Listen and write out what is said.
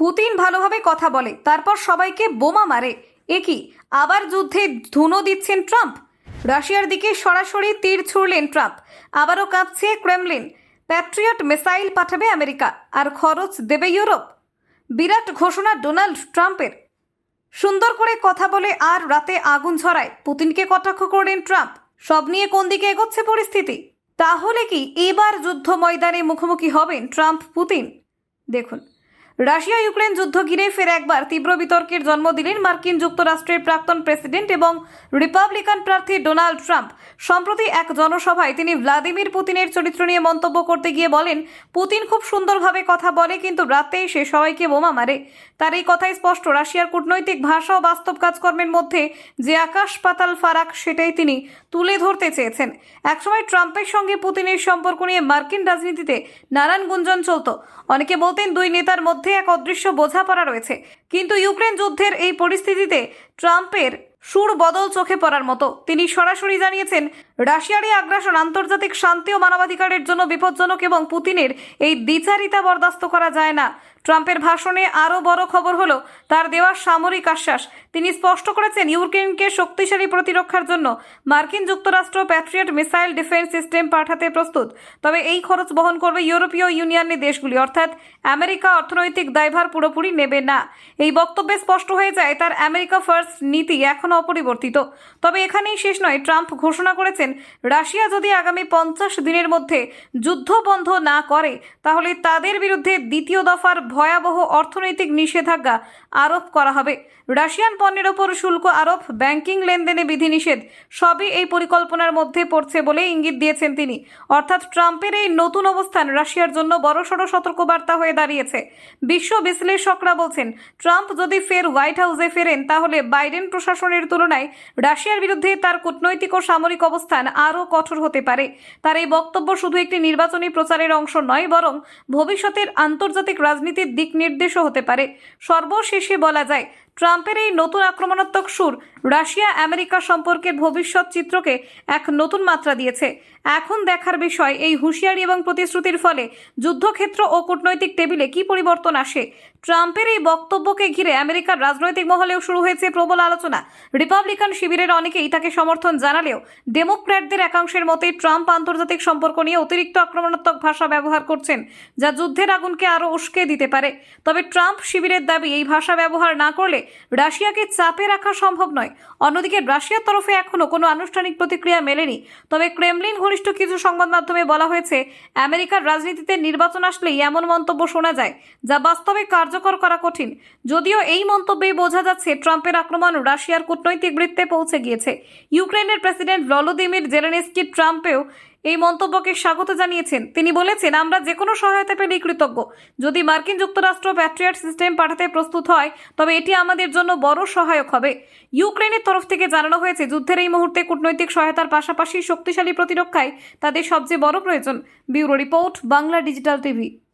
Putin ভালোভাবে কথা বলে, তারপর সবাইকে বোমা মারে। এ কি, আবার যুদ্ধে ধুনো দিচ্ছেন ট্রাম্প? রাশিয়ার দিকে সরাসরি তীর ছুড়লেন ট্রাম্প, আবারও কাঁপছে ক্রেমলিন। প্যাট্রিয়ট মিসাইল পাঠাবে আমেরিকা, আর খরচ দেবে ইউরোপ? বিরাট ঘোষণা ডোনাল্ড ট্রাম্পের। সুন্দর করে কথা বলে আর রাতে আগুন ঝরায়। পুতিনকে কটাক্ষ করলেন ট্রাম্প, সব নিয়ে কোন দিকে এগোচ্ছে পরিস্থিতি? তাহলে কি এবার যুদ্ধ ময়দানে মুখোমুখি হবেন ট্রাম্প পুতিন দেখুন। রাশিয়া ইউক্রেন যুদ্ধ ঘিরে ফের একবার তীব্র বিতর্কের জন্ম দিলেন মার্কিন যুক্তরাষ্ট্রের প্রাক্তন প্রেসিডেন্ট এবং রিপাবলিকান প্রার্থী ডোনাল্ড ট্রাম্প। সম্প্রতি এক জনসভায় তিনি ভ্লাদিমির পুতিনের চরিত্র নিয়ে মন্তব্য করতে গিয়ে বলেন, পুতিন খুব সুন্দরভাবে কথা বলে, কিন্তু রাতে সে সবাইকে বোমা মারে। তার এই কথাই স্পষ্ট। রাশিয়ার কূটনৈতিক ভাষা ও বাস্তব কাজকর্মের মধ্যে যে আকাশ পাতাল ফারাক, সেটাই তিনি তুলে ধরতে চেয়েছেন। একসময় ট্রাম্পের সঙ্গে পুতিনের সম্পর্ক নিয়ে মার্কিন রাজনীতিতে নানান গুঞ্জন চলত। অনেকে বলতেন, দুই নেতার মধ্যে এক অদৃশ্য বোঝাপড়া রয়েছে। কিন্তু ইউক্রেন যুদ্ধের এই পরিস্থিতিতে ট্রাম্পের সুর বদল চোখে পড়ার মতো। তিনি সরাসরি জানিয়েছেন রাশিয়ার এই আগ্রাসন আন্তর্জাতিক শান্তি ও মানবাধিকারের জন্য বিপজ্জনক এবং পুতিনের এই দ্বিচারিতা বরদাস্ত করা যায় না। ট্রাম্পের ভাষণে আরও বড় খবর হলো, তার দেওয়া সামরিক আশ্বাস। তিনি স্পষ্ট করেছেন, ইউক্রেনকে শক্তিশালী প্রতিরক্ষার জন্য মার্কিন যুক্তরাষ্ট্র প্যাট্রিয়ট মিসাইল ডিফেন্স সিস্টেম পাঠাতে প্রস্তুত। তবে এই খরচ বহন করবে ইউরোপীয় ইউনিয়নের দেশগুলি, অর্থাৎ আমেরিকা অর্থনৈতিক দায়ভার পুরোপুরি নেবে না। এই বক্তব্যে স্পষ্ট হয়ে যায়, তার আমেরিকা ফার্স্ট নীতি এখনও অপরিবর্তিত। তবে এখানেই শেষ নয়, ট্রাম্প ঘোষণা করেছেন, রাশিয়া যদি আগামী পঞ্চাশ দিনের মধ্যে যুদ্ধ বন্ধ না করে, তাহলে তাদের বিরুদ্ধে দ্বিতীয় দফার ভয়াবহ অর্থনৈতিক নিষেধাজ্ঞা আরোপ করা হবে। রাশিয়ান পণ্যের ওপর শুল্ক আরোপ, ব্যাংকিং লেনদেনে বিধিনিষেধ, সবই এই পরিকল্পনার মধ্যে পড়ছে বলে ইঙ্গিত দিয়েছেন তিনি। অর্থাৎ ট্রাম্পের এই নতুন অবস্থান রাশিয়ার জন্য বড়সড় সতর্কবার্তা হয়ে দাঁড়িয়েছে। বিশ্ব বিশ্লেষকরা বলছেন, ট্রাম্প যদি ফের হোয়াইট হাউসে ফেরেন, তাহলে বাইডেন প্রশাসনের তুলনায় রাশিয়ার বিরুদ্ধে তার কূটনৈতিক ও সামরিক অবস্থান আরও কঠোর হতে পারে। তার এই বক্তব্য শুধু একটি নির্বাচনী প্রচারের অংশ নয়, বরং ভবিষ্যতের আন্তর্জাতিক রাজনীতির দিক নির্দেশও হতে পারে। সর্বশেষে বলা যায় ট্রাম্পের এই নতুন আক্রমণাত্মক সুর রাশিয়া আমেরিকা সম্পর্কের ভবিষ্যৎ চিত্রকে এক নতুন মাত্রা দিয়েছে। এখন দেখার বিষয় এই হুঁশিয়ারি এবং প্রতিশ্রুতির ফলে যুদ্ধক্ষেত্র ও কূটনৈতিক টেবিলে কি পরিবর্তন আসে? ট্রাম্পের এই বক্তব্যকে ঘিরে আমেরিকার রাজনৈতিক মহলেও শুরু হয়েছে প্রবল আলোচনা। রিপাবলিকান শিবিরের অনেকেই তাকে সমর্থন জানালেও ডেমোক্র্যাটদের একাংশের মতে ট্রাম্প আন্তর্জাতিক সম্পর্ক নিয়ে অতিরিক্ত আক্রমণাত্মক ভাষা ব্যবহার করছেন, যা যুদ্ধের আগুনকে আরও উস্কে দিতে পারে। তবে ট্রাম্প শিবিরের দাবি এই ভাষা ব্যবহার না করলে রাশিয়াকে চাপে রাখা সম্ভব নয়। অন্যদিকে রাশিয়ার তরফে এখনও কোনো আনুষ্ঠানিক প্রতিক্রিয়া মেলেনি। তবে ক্রেমলিন ঘনিষ্ঠ কিছু সংবাদ মাধ্যমে বলা হয়েছে, আমেরিকার রাজনীতিতে নির্বাচন আসলেই এমন মন্তব্য শোনা যায়, যা বাস্তবে কার্যকর করা কঠিন। যদিও এই মন্তব্যেই বোঝা যাচ্ছে, ট্রাম্পের আক্রমণ রাশিয়ার কূটনৈতিক বৃত্তে পৌঁছে গিয়েছে। ইউক্রেনের প্রেসিডেন্ট ভলোদিমির জেলেনস্কি ট্রাম্পেও এই মন্তব্যকে স্বাগত জানিয়েছেন। তিনি বলেছেন, আমরা যে কোনো সহায়তা পেলেই কৃতজ্ঞ যদি মার্কিন যুক্তরাষ্ট্র প্যাট্রিয়ট সিস্টেম পাঠাতে প্রস্তুত হয়, তবে এটি আমাদের জন্য বড় সহায়ক হবে। ইউক্রেনের তরফ থেকে জানানো হয়েছে, যুদ্ধের এই মুহূর্তে কূটনৈতিক সহায়তার পাশাপাশি শক্তিশালী প্রতিরক্ষায় তাদের সবচেয়ে বড় প্রয়োজন। Bureau report, Bangla digital TV.